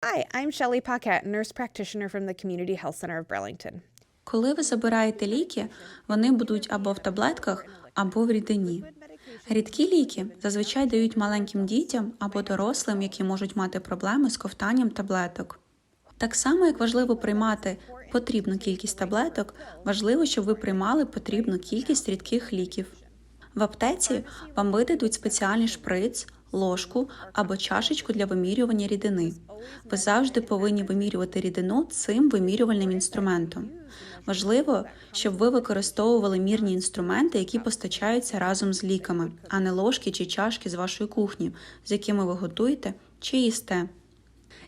Hi, I'm Shelley Paquette, nurse practitioner from the Community Health Center of Burlington. Коли ви забираєте ліки, вони будуть або в таблетках, або в рідині. Рідкі ліки зазвичай дають маленьким дітям або дорослим, які можуть мати проблеми з ковтанням таблеток. Так само, як важливо приймати потрібну кількість таблеток, важливо, щоб ви приймали потрібну кількість рідких ліків. В аптеці вам видадуть спеціальний шприц, ложку або чашечку для вимірювання рідини. Ви завжди повинні вимірювати рідину цим вимірювальним інструментом. Важливо, щоб ви використовували мірні інструменти, які постачаються разом з ліками, а не ложки чи чашки з вашої кухні, з якими ви готуєте чи їсте.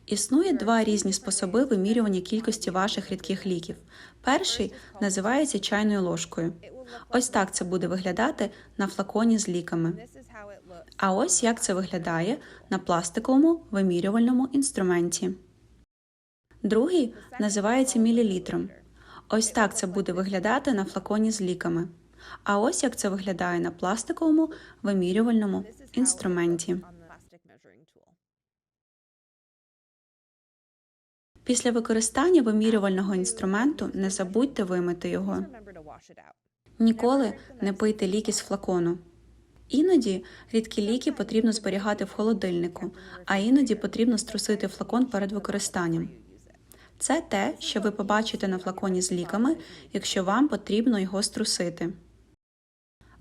Існує два різні способи вимірювання кількості ваших рідких ліків. Перший називається чайною ложкою. Ось так це буде виглядати на флаконі з ліками. А ось як це виглядає на пластиковому вимірювальному інструменті. Другий називається мілілітром. Ось так це буде виглядати на флаконі з ліками. А ось як це виглядає на пластиковому вимірювальному інструменті. Після використання вимірювального інструменту не забудьте вимити його. Ніколи не пийте ліки з флакону. Іноді рідкі ліки потрібно зберігати в холодильнику, а іноді потрібно струсити флакон перед використанням. Це те, що ви побачите на флаконі з ліками, якщо вам потрібно його струсити.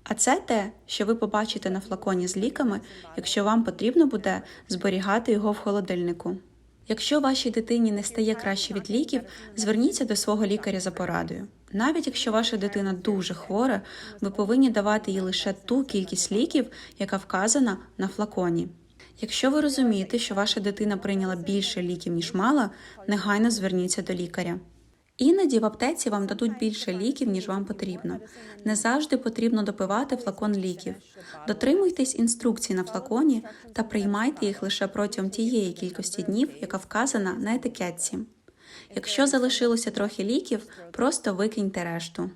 А це те, що ви побачите на флаконі з ліками, якщо вам потрібно буде зберігати його в холодильнику. Якщо вашій дитині не стає краще від ліків, зверніться до свого лікаря за порадою. Навіть якщо ваша дитина дуже хвора, ви повинні давати їй лише ту кількість ліків, яка вказана на флаконі. Якщо ви розумієте, що ваша дитина прийняла більше ліків, ніж мала, негайно зверніться до лікаря. Іноді в аптеці вам дадуть більше ліків, ніж вам потрібно. Не завжди потрібно допивати флакон ліків. Дотримуйтесь інструкцій на флаконі та приймайте їх лише протягом тієї кількості днів, яка вказана на етикетці. Якщо залишилося трохи ліків, просто викиньте решту.